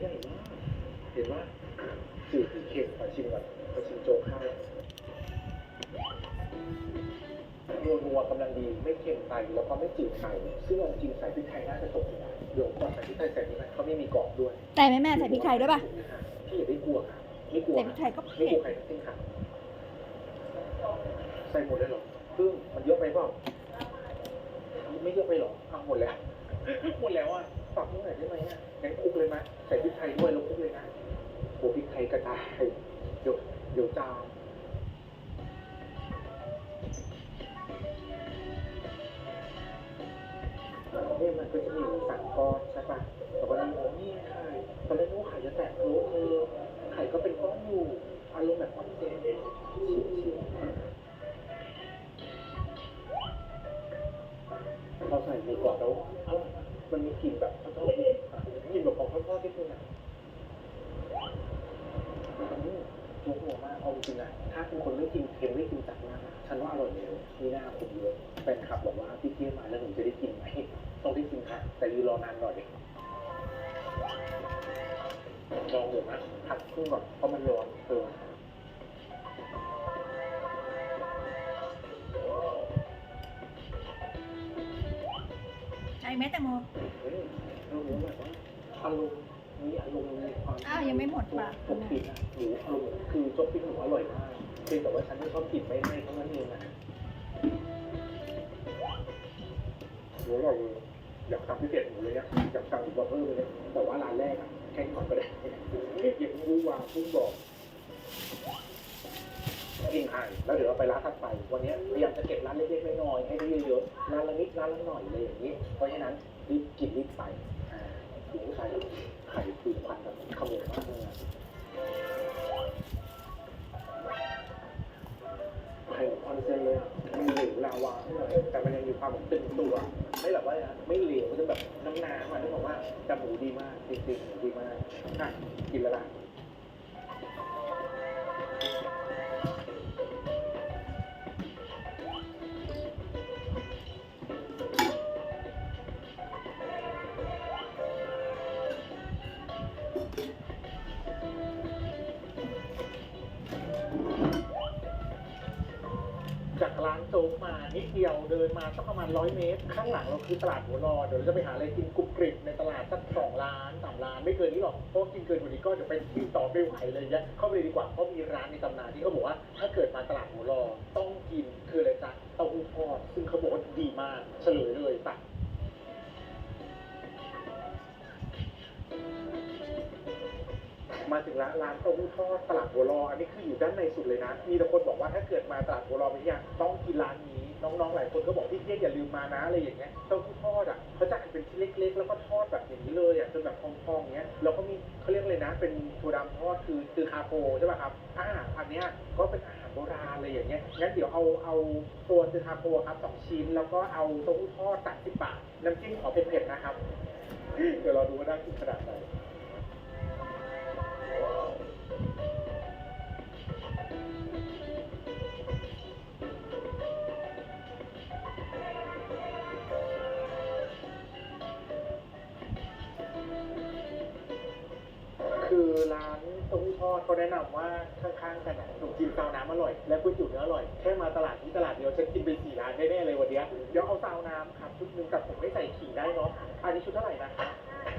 ใหญ่มากเห็นว่าจืดเค็มขอชิมก่อนขอชิมโจ๊กข้าวนัวนัวกำลังดีไม่เค็มไปแล้วก็ไม่จืดไปซึ่งจริงใส่พริกไทยน่าจะตกอยู่นะเดี๋ยวก่อนใส่พริกไทยใส่นี่ไหมเขาไม่มีกรอบด้วยใส่ไหมแม่ใส่พริกไทยด้วยป่ะพี่อย่าได้กลัวค่ะไม่กลัวใส่พริกไทยก็ไม่เผ็กลัวใครทั้งสิ้นค่ะใส่หมดเลยหรอซึ่งมันเยอะไปเปล่าไม่เยอะไปหรอเอาหมดแล้วหมดแล้วอะ ปรับนิดหน่อยได้ไหมอะงั้นคลุกเลยไหมใส่พริกไทยด้วยแล้วคลุกเลยนะโหพริกไทยกระจายเดี๋ยวเดี๋ยวจามเนี่ยมันก็จะมีสันก้อนใช่ปะแต่วันนี้โอ้นี่ไข่ตอนแรกนึกว่าไข่จะแตกโครเธอไข่ก็เป็นก้อนอยู่อารมณ์แบบออนเซนชิ มันมีกลิ่นแบบทอดๆนิดๆกลิ่นแบบของทอดๆนิดนึงอะอืมจุกหัวมากเอาจริงๆอะถ้าเป็นคนไม่กินเค็มไม่กินจัดมากฉันว่าอร่อยเลยมีหน้าผมเยอะแฟนคลับบอกว่าพี่เกี้ยมาแล้วหนูจะได้กินไหมต้องได้กินค่ะ แต่ยืนรอนานหน่อยลองเดี๋ยวนะผัดครึ่งก่อนเพราะมันร้อนเออ ไหมแตงโมเฮ้ยเราหมูแบบว่าอารมณ์มีอารมณ์มีความอ้าวยังไม่หมดป่ะโจ๊กปิดอะหมูอารมณ์คือโจ๊กปิดหมูอร่อยมากเพียงแต่ว่าฉันไม่ชอบกลิ่นไม่ไหม้เท่านั้นเองนะหมูอร่อยเลยอยากทำพิเศษหมูเลยอะอยากสั่งอีกแบบเพิ่มเลยแต่ว่าร้านแรกอะแค่ก่อนก็ได้อย่าเพิ่งรู้วางเพิ่งบอก กินไข่แล้วเดี๋ยวเราไปร้านถัดไปวันนี้พยายามจะเก็บร้านเล็กๆน้อยๆให้ได้เยอะๆร้านละนิดร้านละหน่อยอะไรอย่างนี้ เพราะฉะนั้นรีบกินรีบไปถึงไข่ไข่คือพันแบบขโมยมากเลยไข่ออนเซนเลยมันเหลวลาวาหน่อยแต่มันยังมีความแบบตึงตัวไม่แบบว่าไม่เหลวมันจะแบบน้ำน้ำอะที่บอกว่าแต่หมูดีมากจริงๆดีมากอะกินล้วล่ะ จ๊กมานิดเดียวเดินมาสักประมาณร้อยเมตร ข้างหลังเราคือตลาดหัวรอเดี๋ยวเราจะไปหาอะไรกินกรุบกริบในตลาดสักสองร้านสามร้านไม่เกินนี้หรอกเพราะกินเกินกว่านี้ก็จะเป็นที่ต่อไม่ไหวเลยเนี่ยเข้าไปเลยดีกว่าเพราะมีร้านในตำนานที่เขาบอกว่า ต้าหู้ทอดตลาดหัวรออันนี้คืออยู่ด้านในสุดเลยนะ มีแต่คนบอกว่าถ้าเกิดมาตลาดหัวรอไปเนี่ยต้องกินร้านนี้ น้องๆหลายคนก็บอกพี่เทียงอย่าลืมมานะอะไรอย่างเงี้ยเต้าหู้ทอดอะเขาจะหั่นเป็นชิ้นเล็ก ๆ แล้วก็ทอดแบบอย่างนี้เลยอะจนแบบพองๆเงี้ยแล้วก็มีเขาเรียกเลยนะ เป็นถั่วดำทอดคือคือคาโปใช่ป่ะครับอ่าอันเนี้ยก็เป็นอาหารโบราณอะไรอย่างเงี้ยงั้นเดี๋ยวเอาเอาตัวคือคาโปครับสองชิ้นแล้วก็เอาเต้าหู้ทอดสามสิบบาทน้ำจิ้มขอเผ็ดๆนะครับเดี๋ยวเราดูว่าน่ากินขนาดไหน คือร้านเต้าหู้ทอดเขาแนะนำว่าข้างๆกันอะขนมจีนซาวน้ำอร่อย และก๋วยเตี๋ยวเนื้ออร่อย แค่มาตลาดนี้ตลาดเดียวฉันกินไปสี่ร้านแน่ๆเลยวันเนี้ยเดี๋ยวเอาซาวน้ำครับชุดหนึงกับผมไม่ใส่ขิงได้เนาะอันนี้ชุดเท่าไหร่นะคะ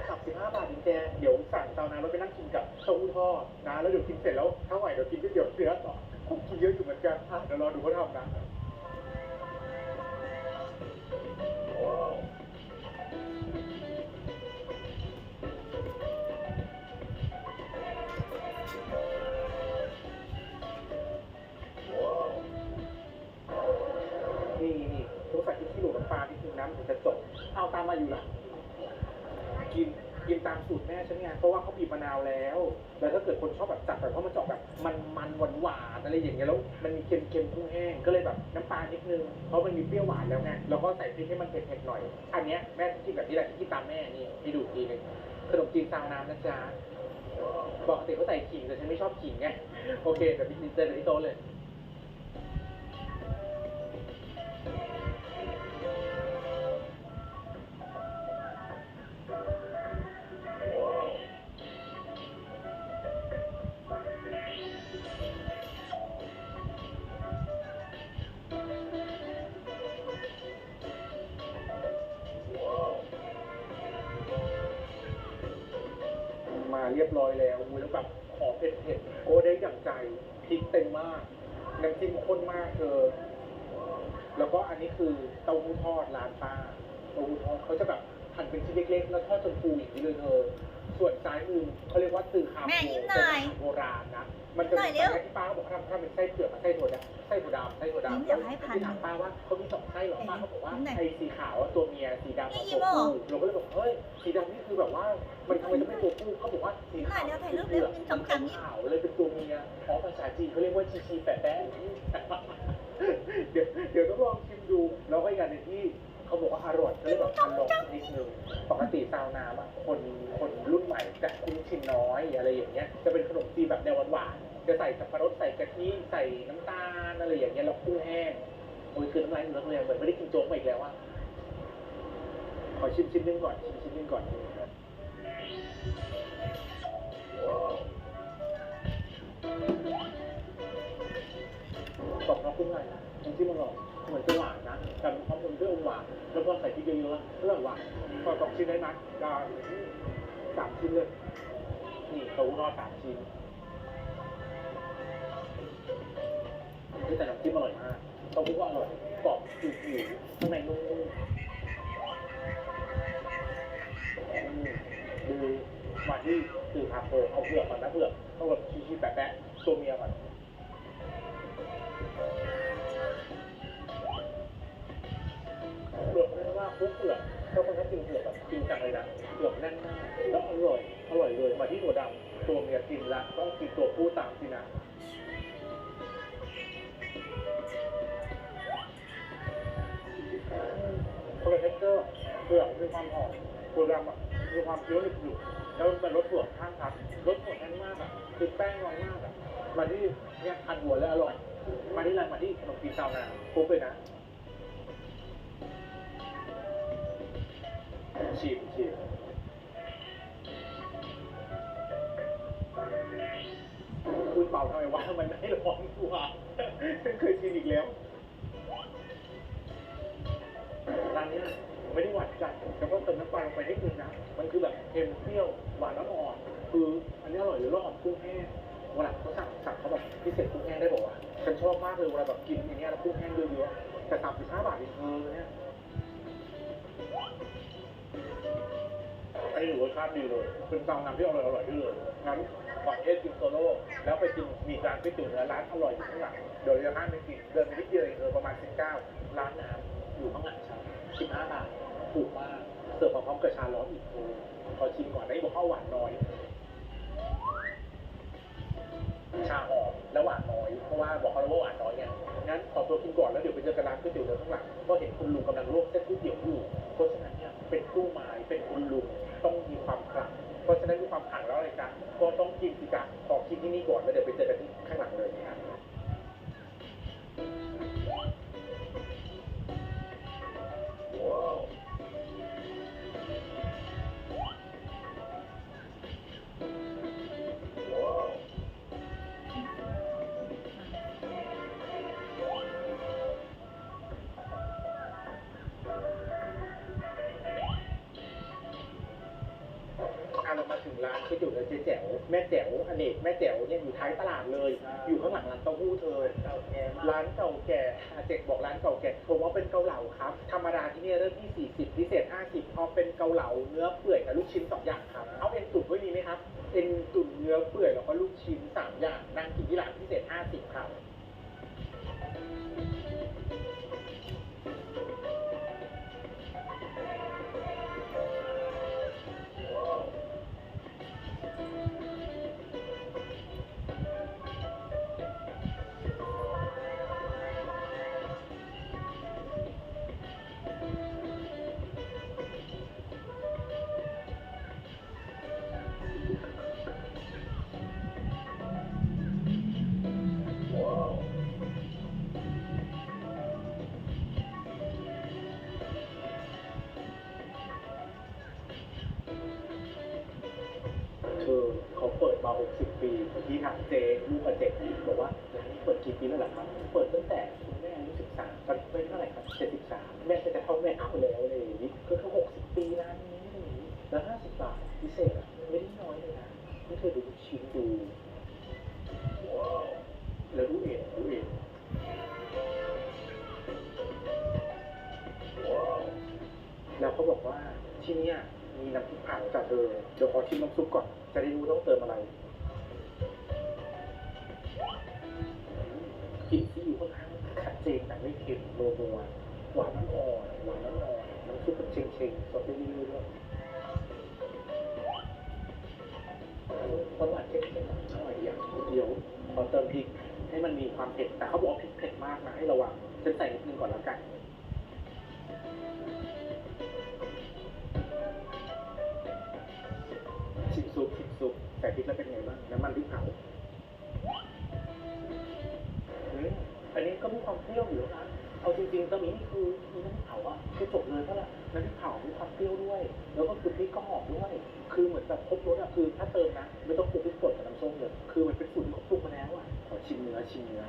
สามสิบห้าบาทจริงแกเดี๋ยวสั่งซาวน้ำแล้วไปนั่งกินกับเต้าหู้ทอดนะแล้วเดี๋ยวกินเสร็จแล้วถ้าไหวเดี๋ยวกินก๋วยเตี๋ยวเนื้อต่อคงกินเยอะอยู่เหมือนกันอะเดี๋ยวรอดูเขาทำนะ เอาตามมาอยู่ละกินกินตามสูตรแม่ฉันไงเพราะว่าเขาบีบมะนาวแล้วแล้วถ้าเกิดคนชอบแบบจัดแบบเพราะมันจะออกแบบมันมันหวานหวานอะไรอย่างเงี้ยแล้ว มันมีเค็มเค็มกุ้งแห้งก็เลยแบบน้ำปลานิดนึงเพราะมันมีเปรี้ยวหวานแล้วไงแล้วก็ใส่พริกให้มันเผ็ดๆหน่อย อันเนี้ยแม่กินแบบนี้แหละที่ตามแม่นี่ให้ดูอีกทีหนึงขนมจีนซาวน้ำนะจ๊ะปกติเขาใส่ขิงแต่ฉันไม่ชอบขิงไงโอเคเดี๋ยวพี่เจอกันที่โต๊ะเลย เรียบร้อยแล้วแล้วแบบขอเผ็ดเผ็ดๆโอ้ได้อย่างใจพริกเต็มมากน้ำจิ้มข้นมากเธอแล้วก็อันนี้คือเต้าหู้ทอดร้านป้าเต้าหู้ทอดเขาจะแบบ หั่นเป็นชิ้นเล็กๆ แล้วทอดจนฟูอย่างนี้เลยเธอส่วนซ้ายมือเขาเรียกว่าตือคาโบแม่ยิ้มหน่อยเป็นอาหารโบราณนะ มันจะหน่มีอยเร็วไส้ที่ป้าเขาบอกเขาทำทำเป็นไส้เผือกกับไส้ถั่วดำไส้ถั่วดำไส้ถั่วดำยิ้มอยากให้พันที่ถามป้าว่าเขามีสองไส้เหรอป้าเขาบอกว่ายิ้มหน่อยไอ้สีขาวอะตัวเมียสีดำอะนี่ตัวยิ้มเหรอผู้เราก็เลยบอกเฮ้ยสีดำนี่คือแบบว่ามันทำไมจะไม่ตัวผู้เขาบอกว่าสีขาวถ่ายเร็วถ่ายรูปคือเร็วเผือกกินสองคำนี้ขาวเลยเป็นตัวเมียอ๋อภาษาจีนเขาเรียกว่าชีชีแปะแปะเดี๋ยวเดี๋ยวต้องลองชิมดูแล้วก็อีกอย่างหนึงที่ เขาบอกว่าอร่อยก็เลยแบบทานลงสักนิดนึงปกติซาวน้ำอะคนคนรุ่นใหม่จะคุ้นชินน้อยอะไรอย่างเงี้ยจะเป็นขนมจีนแบบแนวหวานๆจะใส่สับปะรดใส่กะทิใส่น้ำตาลอะไรอย่างเงี้ยแล้วกุ้งแห้งโอ้ยคือน้ำลายเหลืองเลยเหมือนไม่ได้กินโจ๊กมาอีกแล้วอะขอชิมชิ้นนึงก่อนชิมชิ้นนึงก่อนกรอบนอกกุ้งในนะน้ำจิ้มอร่อยเหมือนจะหวานนะแต่มีความอมเปรี้ยวอมหวาน แล้วก็ใส่พริกเยอะๆเพื่อหวานขอสองชิ้นได้ไหมได้สามชิ้นเลย นี่เต้าหู้ทอสามชิ้นนี่แต่น้ำจิ้มอร่อยมากเต้าหู้ก็อร่อยกรอบผิวๆข้างในนุ่มๆอืมดูมาที่คือคาโฟเอาเผือกก่อนนะเผือกต้องแบบชี้ๆแปะๆตัวเมียก่อน ทุกเปลือกถ้าคนชอบกินเปลือกแบบจริงจังเลยนะเปลือกแน่นมากแล้วอร่อย อร่อยเลย มาที่ตัวดำตัวเมียกินละต้องกินตัวผู้ตามสินะคนละเทคเจอร์เปลือกมีความหอมตัวดำอะมีความเคี้ยวหนึบอยู่แล้วมันเป็นรสถั่วข้างครับรสถั่วแน่นมากอะคือแป้งน้อยมากอะมาที่เนี่ยอันหัวเลยอร่อย มาที่ไรมาที่ขนมจีนซาวนาปุ๊บเลยนะ ไม่ได้หวานจัดแล้วก็เติมน้ำปลาลงไปให้คุณนะ มันคือแบบเค็มเปรี้ยวหวานแล้วอ่อน คืออันนี้อร่อยเลยแล้วหอมกุ้งแห้งเวลาเขาสั่งสั่งเขาแบบพิเศษกุ้งแห้งได้บอกว่าฉันชอบมากเลยเวลาแบบกินอย่างเงี้ยแล้วกุ้งแห้งเยอะๆแต่สามสิบห้าบาทเองเธอเนี่ยอันนี้ถือรสชาติดีเลยเป็นซาวน้ำที่อร่อยอร่อยที่เลยงั้นก่อนเทสกินโซโล่แล้วไปกินมีร้านก๋วยเตี๋ยวเนื้อร้านอร่อยอยู่ข้างหลังเดี๋ยวจะห้ามไปกินเดินไปนิดเดียวเองเออประมาณ19ร้านน้ำอยู่ข้างหลังชั้น15บาท ถูกมากเสิร์ฟมาพร้อมกับชาร้อนอีกโอ้ขอชิมก่อนนะนี่บอกข้าวหวานน้อย ชาหอมและหวานน้อย เพราะว่าบอกเขาแล้วว่าหวานน้อยไงงั้นขอตัวกินก่อนแล้วเดี๋ยวไปเจอกันร้านก๋วยเตี๋ยวเรือข้างหลังก็เห็นคุณลุงกำลังลวกเส้นก๋วยเตี๋ยวอยู่เพราะฉะนั้นเนี่ยเป็นตู้ไม้เป็นคุณลุงต้องมีความขลังเพราะฉะนั้นมีความขลังแล้วอะไรจ๊ะก็ต้องกินสิจ๊ะขอกินที่นี่ก่อนแล้วเดี๋ยวไปเจอกันที่ข้างหลังเลยนะครับอะ แจ๋วแม่แจ๋วอเนกแม่แจ๋วเนี่ยอยู่ท้ายตลาดเลย อยู่ข้างหลังร้านเต้าหู้เธอร้านเก่าแก่อาเจกบอกร้านเก่าแก่ผมว่าเป็นเกาเหลาครับ ธรรมดาที่นี่เริ่มที่ 40 พิเศษ 50พอเป็นเกาเหลาเนื้อเปื่อยกับลูกชิ้นสองอย่างครับ เอาเอ็นตุ๋นด้วยมีไหมครับ เอ็นตุ๋นเนื้อเปื่อยแล้วก็ลูกชิ้น เขาเปิดมา 60 ปีที่ทางเจลูกอาเจ๊บอกว่าร้านนี้เปิดกี่ปีแล้วล่ะครับเปิด จะได้รู้ต้องเติมอะไรกลิ่นซีอิ๊วค่อนข้างชัดเจนแต่ไม่เค็มนัวนัวหวานน้ำอ่อนหวานน้ำอ่อนน้ำซุปเป็นเชงเชงๆสดได้เรื่อยๆด้วยมันหวานเค็มๆอร่อยอย่างเดียวพอเติมพริกให้มันมีความเผ็ดแต่เขาบอกพริกเผ็ดมากนะให้ระวังฉันใส่นิดนึงก่อนแล้วกัน ซุปใส่พริกแล้วเป็นไงบ้างน้ำมันพริกเผาอืมอันนี้ก็มีความเปรี้ยวอยู่แล้วนะเอาจริงๆตอนนี้นี่คือมีน้ำพริกเผาอะคือจบเลยเพราะละน้ำพริกเผามีความเปรี้ยวด้วย แล้วก็คือพริกก็หอมด้วย คือเหมือนแบบครบรสอะคือถ้าเติมนะไม่ต้องปรุงพริกป่นกับน้ำส้มเลยคือมันเป็นสูตรที่เขาปรุงมาแล้วอะขอชิมเนื้อชิมเนื้อ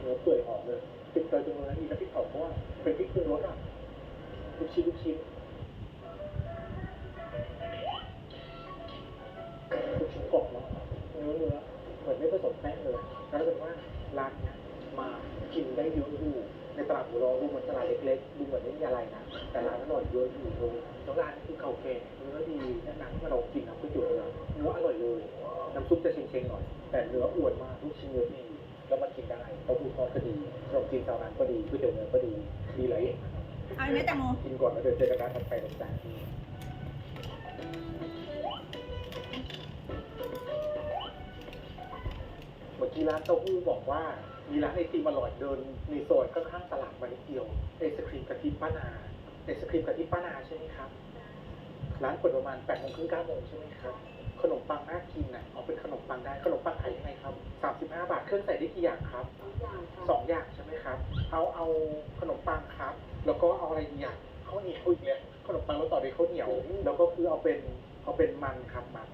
เนื้อเปื่อยหอมเลยติดใจตรงนั้นอีกนะพริกเผาเพราะว่าเป็นพริกปรุงรสอะ ลูกชิ้นลูกชิ้นลูกชิ้นกรอบเนาะเนื้อเนื้อเหมือนไม่ผสมแป้งเลยแล้วเป็นว่าร้านเนี้ยมากินได้เยอะอยู่ในตลาดหัวรอดูเหมือนตลาดเล็กๆดูเหมือนไม่มีอะไรนะแต่ร้านอร่อยเยอะอยู่เลยแล้วร้านนี้คือเก่าแก่เนื้อดีแนะนำให้เรากินนะก๋วยเตี๋ยวเนื้อเนื้ออร่อยเลยน้ำซุปจะเชงๆหน่อย แต่เนื้ออวนมากลูกชิ้นเนื้อดีแล้วมากินได้เต้าหู้ทอดก็ดีขนมจีนชาวร้านก็ดีก๋วยเตี๋ยวเนื้อก็ดีดีหลายอย่าง เอาไหมแตงโมกินก่อนแล้วเดี๋ยวเจอกันร้านถัดไปตรงกลางเมื่อกี้ร้านเต้าหู้บอกว่า มีร้านไอติมอร่อยเดินในซอยข้างๆตลาดมานิดเดียวไอศครีมกะทิป้านาไอศครีมกะทิป้านาใช่ไหมครับ ร้านเปิดประมาณแปดโมงครึ่งเก้าโมงใช่ไหมครับ ขนมปังน่ากินอะเอาเป็นขนมปังได้ขนมปังขายยังไงครับสามสิบห้าบาทเครื่องใส่ได้กี่อย่างครับสองอย่างใช่ไหมครับ เอาเอาขนมปังครับ แล้วก็เอาอะไรอีกอย่างข้าวเหนียวอีกแล้วขนมปังแล้วต่อด้วยข้าวเหนียว แล้วก็คือเอาเป็นเอาเป็นมันครับมัน